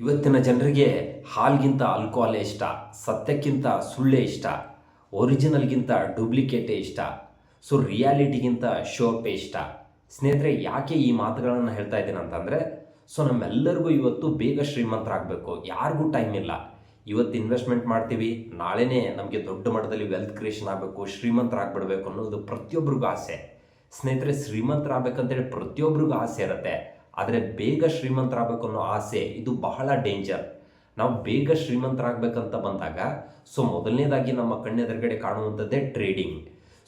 ಇವತ್ತಿನ ಜನರಿಗೆ ಹಾಲ್ಗಿಂತ ಆಲ್ಕೋಹಾಲೇ ಇಷ್ಟ, ಸತ್ಯಕ್ಕಿಂತ ಸುಳ್ಳೇ ಇಷ್ಟ, ಒರಿಜಿನಲ್ಗಿಂತ ಡೂಪ್ಲಿಕೇಟೇ ಇಷ್ಟ, ಸೊ ರಿಯಾಲಿಟಿಗಿಂತ ಶೋಪೇ ಇಷ್ಟ. ಸ್ನೇಹಿತರೆ, ಯಾಕೆ ಈ ಮಾತುಗಳನ್ನು ಹೇಳ್ತಾ ಇದ್ದೀನಿ ಅಂತಂದರೆ, ಸೊ ನಮ್ಮೆಲ್ಲರಿಗೂ ಇವತ್ತು ಬೇಗ ಶ್ರೀಮಂತರಾಗಬೇಕು. ಯಾರಿಗೂ ಟೈಮ್ ಇಲ್ಲ. ಇವತ್ತು ಇನ್ವೆಸ್ಟ್ಮೆಂಟ್ ಮಾಡ್ತೀವಿ, ನಾಳೆನೇ ನಮಗೆ ದೊಡ್ಡ ಮಟ್ಟದಲ್ಲಿ ವೆಲ್ತ್ ಕ್ರಿಯೇಷನ್ ಆಗಬೇಕು, ಶ್ರೀಮಂತರಾಗ್ಬಿಡ್ಬೇಕು ಅನ್ನೋದು ಪ್ರತಿಯೊಬ್ಬರಿಗೂ ಆಸೆ. ಸ್ನೇಹಿತರೆ, ಶ್ರೀಮಂತರಾಗಬೇಕಂತೇಳಿ ಪ್ರತಿಯೊಬ್ಬರಿಗೂ ಆಸೆ ಇರುತ್ತೆ. ಆದರೆ ಬೇಗ ಶ್ರೀಮಂತರಾಗಬೇಕು ಅನ್ನೋ ಆಸೆ, ಇದು ಬಹಳ ಡೇಂಜರ್ ನಾವು ಬೇಗ ಶ್ರೀಮಂತರಾಗಬೇಕಂತ ಬಂದಾಗ ಸೊ ಮೊದಲನೇದಾಗಿ ನಮ್ಮ ಕಣ್ಣೆದುರುಗಡೆ ಕಾಣುವಂಥದ್ದೇ ಟ್ರೇಡಿಂಗ್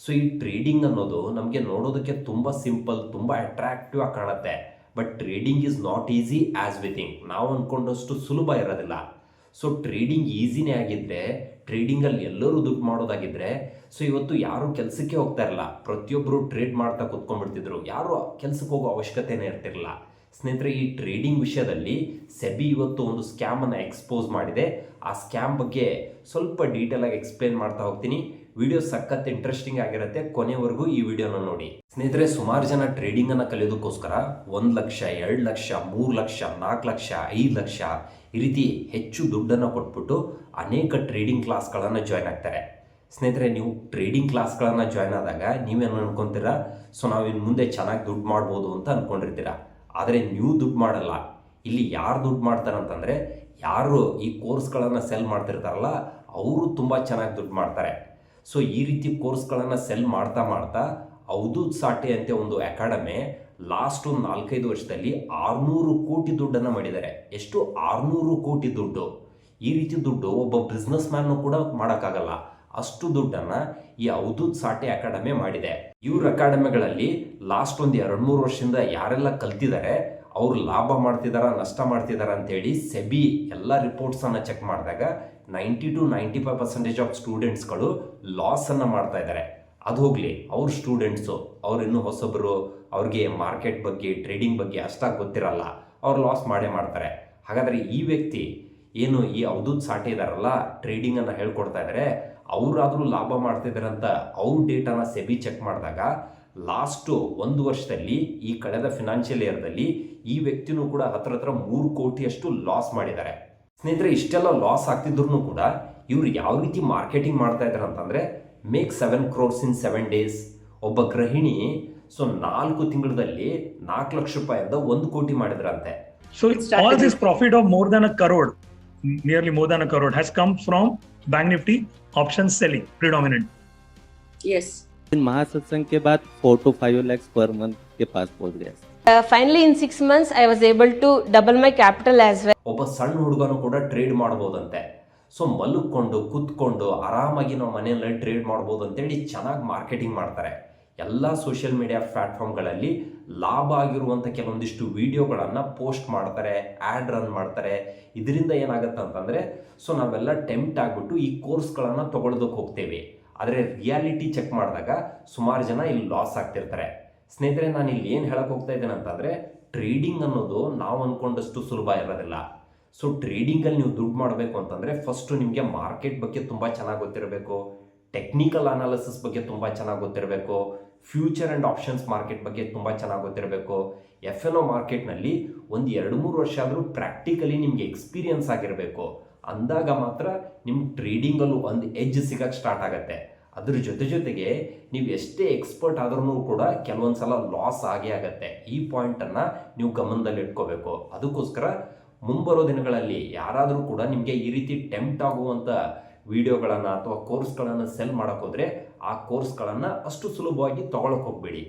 ಸೊ ಈ ಟ್ರೇಡಿಂಗ್ ಅನ್ನೋದು ನಮಗೆ ನೋಡೋದಕ್ಕೆ ತುಂಬ ಸಿಂಪಲ್ ತುಂಬ ಅಟ್ರಾಕ್ಟಿವ್ ಆಗಿ ಕಾಣುತ್ತೆ. But trading is not easy as we think ನಾವು ಅಂದ್ಕೊಂಡಷ್ಟು ಸುಲಭ ಇರೋದಿಲ್ಲ. ಸೊ ಟ್ರೇಡಿಂಗ್ ಈಸಿನೇ ಆಗಿದ್ದರೆ ಟ್ರೇಡಿಂಗಲ್ಲಿ ಎಲ್ಲರೂ ದುಡ್ಡು ಮಾಡೋದಾಗಿದ್ದರೆ ಸೊ ಇವತ್ತು ಯಾರೂ ಕೆಲಸಕ್ಕೆ ಹೋಗ್ತಾ ಇರಲ್ಲ. ಪ್ರತಿಯೊಬ್ಬರು ಟ್ರೇಡ್ ಮಾಡ್ತಾ ಕುತ್ಕೊಂಡ್ಬಿಡ್ತಿದ್ರು. ಯಾರೂ ಕೆಲಸಕ್ಕೆ ಹೋಗೋ ಅವಶ್ಯಕತೆನೇ ಇರ್ತಿರಲಿಲ್ಲ. ಸ್ನೇಹಿತರೆ, ಈ ಟ್ರೇಡಿಂಗ್ ವಿಷಯದಲ್ಲಿ ಸೆಬಿ ಇವತ್ತು ಒಂದು ಸ್ಕ್ಯಾಮನ್ನು ಎಕ್ಸ್ಪೋಸ್ ಮಾಡಿದೆ. ಆ ಸ್ಕ್ಯಾಮ್ ಬಗ್ಗೆ ಸ್ವಲ್ಪ ಡೀಟೇಲ್ ಆಗಿ ಎಕ್ಸ್ಪ್ಲೇನ್ ಮಾಡ್ತಾ ಹೋಗ್ತೀನಿ. ವಿಡಿಯೋ ಸಖತ್ ಇಂಟ್ರೆಸ್ಟಿಂಗ್ ಆಗಿರುತ್ತೆ. ಕೊನೆವರೆಗೂ ಈ ವಿಡಿಯೋನ ನೋಡಿ. ಸ್ನೇಹಿತರೆ, ಸುಮಾರು ಜನ ಟ್ರೇಡಿಂಗ್ ಅನ್ನ ಕಲಿಯೋದಕ್ಕೋಸ್ಕರ ಒಂದು ಲಕ್ಷ, ಎರಡು ಲಕ್ಷ, ಮೂರು ಲಕ್ಷ ನಾಲ್ಕು ಲಕ್ಷ, ಐದು ಲಕ್ಷ ಈ ರೀತಿ ಹೆಚ್ಚು ದುಡ್ಡನ್ನು ಕೊಟ್ಬಿಟ್ಟು ಅನೇಕ ಟ್ರೇಡಿಂಗ್ ಕ್ಲಾಸ್ಗಳನ್ನು ಜಾಯ್ನ್ ಆಗ್ತಾರೆ. ಸ್ನೇಹಿತರೆ, ನೀವು ಟ್ರೇಡಿಂಗ್ ಕ್ಲಾಸ್ಗಳನ್ನು ಜಾಯ್ನ್ ಆದಾಗ ನೀವೇನು ಅನ್ಕೊಂತೀರಾ? ಸೊ ನಾವು ಇನ್ನು ಮುಂದೆ ಚೆನ್ನಾಗಿ ದುಡ್ಡು ಮಾಡ್ಬೋದು ಅಂತ ಅನ್ಕೊಂಡಿರ್ತೀರಾ. ಆದರೆ ನೀವು ದುಡ್ಡು ಮಾಡಲ್ಲ. ಇಲ್ಲಿ ಯಾರು ದುಡ್ಡು ಮಾಡ್ತಾರೆ ಅಂತಂದರೆ ಯಾರು ಈ ಕೋರ್ಸ್ಗಳನ್ನು ಸೆಲ್ ಮಾಡ್ತಿರ್ತಾರಲ್ಲ, ಅವರು ತುಂಬ ಚೆನ್ನಾಗಿ ದುಡ್ಡು ಮಾಡ್ತಾರೆ. ಸೊ, ಈ ರೀತಿ ಕೋರ್ಸ್ಗಳನ್ನು ಸೆಲ್ ಮಾಡ್ತಾ ಮಾಡ್ತಾ ಅವಧೂತ್ ಸಾಟೆ ಅಂತ ಒಂದು ಅಕಾಡೆಮಿ ಲಾಸ್ಟ್ ಒಂದು ನಾಲ್ಕೈದು ವರ್ಷದಲ್ಲಿ ಆರುನೂರು ಕೋಟಿ ದುಡ್ಡನ್ನು ಮಾಡಿದ್ದಾರೆ. ಎಷ್ಟು? ಆರುನೂರು ಕೋಟಿ ದುಡ್ಡು. ಈ ರೀತಿ ದುಡ್ಡು ಒಬ್ಬ ಬಿಸ್ನೆಸ್ ಮ್ಯಾನ್ನು ಕೂಡ ಮಾಡೋಕ್ಕಾಗಲ್ಲ. ಅಷ್ಟು ದುಡ್ಡನ್ನು ಈ ಅವಧೂತ್ ಸಾಟೆ ಅಕಾಡೆಮಿ ಮಾಡಿದೆ. ಇವ್ರ ಅಕಾಡೆಮಿಗಳಲ್ಲಿ ಲಾಸ್ಟ್ ಒಂದು ಎರಡು ಮೂರು ವರ್ಷದಿಂದ ಯಾರೆಲ್ಲ ಕಲ್ತಿದ್ದಾರೆ ಅವ್ರು ಲಾಭ ಮಾಡ್ತಿದಾರ, ನಷ್ಟ ಮಾಡ್ತಿದಾರ ಅಂತೇಳಿ ಸೆಬಿ ಎಲ್ಲ ರಿಪೋರ್ಟ್ಸನ್ನು ಚೆಕ್ ಮಾಡಿದಾಗ ninety to ninety five percentage of ಸ್ಟೂಡೆಂಟ್ಸ್ಗಳು ಲಾಸನ್ನು ಮಾಡ್ತಾ ಇದ್ದಾರೆ ಅದು ಹೋಗಲಿ, ಅವ್ರ ಸ್ಟೂಡೆಂಟ್ಸು ಅವ್ರು ಇನ್ನೂ ಹೊಸಬರು, ಅವ್ರಿಗೆ ಮಾರ್ಕೆಟ್ ಬಗ್ಗೆ ಟ್ರೇಡಿಂಗ್ ಬಗ್ಗೆ ಅಷ್ಟಾಗಿ ಗೊತ್ತಿರಲ್ಲ, ಅವ್ರು ಲಾಸ್ ಮಾಡೇ ಮಾಡ್ತಾರೆ. ಹಾಗಾದರೆ ಈ ವ್ಯಕ್ತಿ ಏನು ಈ ಅವಧೂತ್ ಸಾಟಿ ಇದಾರಲ್ಲ ಟ್ರೇಡಿಂಗನ್ನು ಹೇಳ್ಕೊಡ್ತಾ ಇದ್ದಾರೆ ಅವರಾದರೂ ಲಾಭ ಮಾಡ್ತಿದ್ದಾರೆ ಅಂತ ಅವ್ರ ಡೇಟಾನ ಸೆಬಿ ಚೆಕ್ ಮಾಡಿದಾಗ ಲಾಸ್ಟು ಒಂದು ವರ್ಷದಲ್ಲಿ ಈ ಕಳೆದ ಫಿನಾನ್ಷಿಯಲ್ ಇಯರ್ದಲ್ಲಿ ಈ ವ್ಯಕ್ತಿನೂ ಕೂಡ ಹತ್ರ ಹತ್ರ ಮೂರು ಕೋಟಿಯಷ್ಟು ಲಾಸ್ ಮಾಡಿದ್ದಾರೆ. ಸ್ನೇಹಿತರೆ ಇಷ್ಟೆಲ್ಲ ಲಾಸ್ ಆಗ್ತಿದ್ರು ಕೂಡ ಇವರು ಯಾವ ರೀತಿ ಮಾರ್ಕೆಟಿಂಗ್ ಮಾಡ್ತಾ ಇದ್ದಾರೆ ಅಂತಂದರೆ make seven crores in seven days ಒಬ್ಬ ಗೃಹಿಣಿ ಸೊ ನಾಲ್ಕು ತಿಂಗಳಲ್ಲಿ ನಾಲ್ಕು ಲಕ್ಷ ರೂಪಾಯಿಂದ ಒಂದು ಕೋಟಿ ಮಾಡಿದ್ರಂತೆ. So all this profit of more than a crore, nearly more than a crore, has come from Bank Nifty. Option selling predominant yes महासत्संग के बाद four to five lakhs per month के पास पहुंच गया finally in six months I was able to double my capital as well ಒಬ್ಬ ಸಣ್ಣ ಹುಡುಗನು ಕೂಡ ಟ್ರೇಡ್ ಮಾಡ್ಬೋದಂತೆ. ಸೊ ಮಲ್ಕೊಂಡು ಕುತ್ಕೊಂಡು ಆರಾಮಾಗಿ ನಾವು ಮನೆಯಲ್ಲೇ ಟ್ರೇಡ್ ಮಾಡ್ಬೋದು ಅಂತೇಳಿ ಚೆನ್ನಾಗಿ ಮಾರ್ಕೆಟಿಂಗ್ ಮಾಡ್ತಾರೆ. ಎಲ್ಲ ಸೋಷಿಯಲ್ ಮೀಡಿಯಾ ಪ್ಲ್ಯಾಟ್ಫಾರ್ಮ್ಗಳಲ್ಲಿ ಲಾಭ ಆಗಿರುವಂಥ ಕೆಲವೊಂದಿಷ್ಟು ವಿಡಿಯೋಗಳನ್ನು ಪೋಸ್ಟ್ ಮಾಡ್ತಾರೆ ಆ್ಯಡ್ ರನ್ ಮಾಡ್ತಾರೆ. ಇದರಿಂದ ಏನಾಗುತ್ತೆ ಅಂತಂದರೆ ಸೊ ನಾವೆಲ್ಲ ಟೆಂಪ್ಟ್ ಆಗಿಬಿಟ್ಟು ಈ ಕೋರ್ಸ್ಗಳನ್ನು ತೊಗೊಳೋದಕ್ಕೆ ಹೋಗ್ತೇವೆ. ಆದರೆ ರಿಯಾಲಿಟಿ ಚೆಕ್ ಮಾಡಿದಾಗ ಸುಮಾರು ಜನ ಇಲ್ಲಿ ಲಾಸ್ ಆಗ್ತಿರ್ತಾರೆ. ಸ್ನೇಹಿತರೆ, ನಾನು ಇಲ್ಲಿ ಏನು ಹೇಳಕ್ಕೆ ಹೋಗ್ತಾ ಇದ್ದೇನೆ ಅಂತಂದರೆ ಟ್ರೇಡಿಂಗ್ ಅನ್ನೋದು ನಾವು ಅಂದ್ಕೊಂಡಷ್ಟು ಸುಲಭ ಇರೋದಿಲ್ಲ. ಸೊ ಟ್ರೇಡಿಂಗಲ್ಲಿ ನೀವು ದುಡ್ಡು ಮಾಡಬೇಕು ಅಂತಂದರೆ ಫಸ್ಟು ನಿಮಗೆ ಮಾರ್ಕೆಟ್ ಬಗ್ಗೆ ತುಂಬ ಚೆನ್ನಾಗಿ ಗೊತ್ತಿರಬೇಕು. ಟೆಕ್ನಿಕಲ್ ಅನಾಲಿಸಿಸ್ ಬಗ್ಗೆ ತುಂಬ ಚೆನ್ನಾಗಿ ಗೊತ್ತಿರಬೇಕು. ಫ್ಯೂಚರ್ ಆ್ಯಂಡ್ ಆಪ್ಷನ್ಸ್ ಮಾರ್ಕೆಟ್ ಬಗ್ಗೆ ತುಂಬ ಚೆನ್ನಾಗಿ ಗೊತ್ತಿರಬೇಕು. ಎಫ್ ಎನ್ ಒ ಮಾರ್ಕೆಟ್ನಲ್ಲಿ ಒಂದು ಎರಡು ಮೂರು ವರ್ಷ ಆದರೂ ಪ್ರಾಕ್ಟಿಕಲಿ ನಿಮಗೆ ಎಕ್ಸ್ಪೀರಿಯನ್ಸ್ ಆಗಿರಬೇಕು. ಅಂದಾಗ ಮಾತ್ರ ನಿಮ್ಮ ಟ್ರೇಡಿಂಗಲ್ಲೂ ಒಂದು ಎಜ್ ಸಿಗಕ್ಕೆ ಸ್ಟಾರ್ಟ್ ಆಗುತ್ತೆ. ಅದ್ರ ಜೊತೆ ಜೊತೆಗೆ ನೀವು ಎಷ್ಟೇ ಎಕ್ಸ್ಪರ್ಟ್ ಆದ್ರೂ ಕೂಡ ಕೆಲವೊಂದು ಸಲ ಲಾಸ್ ಆಗೇ ಆಗುತ್ತೆ. ಈ ಪಾಯಿಂಟನ್ನು ನೀವು ಗಮನದಲ್ಲಿ ಇಟ್ಕೋಬೇಕು. ಅದಕ್ಕೋಸ್ಕರ ಮುಂಬರೋ ದಿನಗಳಲ್ಲಿ ಯಾರಾದರೂ ಕೂಡ ನಿಮಗೆ ಈ ರೀತಿ ಟೆಂಪ್ಟ್ ಆಗುವಂಥ ವಿಡಿಯೋಗಳನ್ನು ಅಥವಾ ಕೋರ್ಸ್ಗಳನ್ನು ಸೆಲ್ ಮಾಡೋಕ್ಕೋದ್ರೆ ಆ ಕೋರ್ಸ್ಗಳನ್ನು ಅಷ್ಟು ಸುಲಭವಾಗಿ ತೊಗೊಳಕ್ಕೆ ಹೋಗಬೇಡಿ.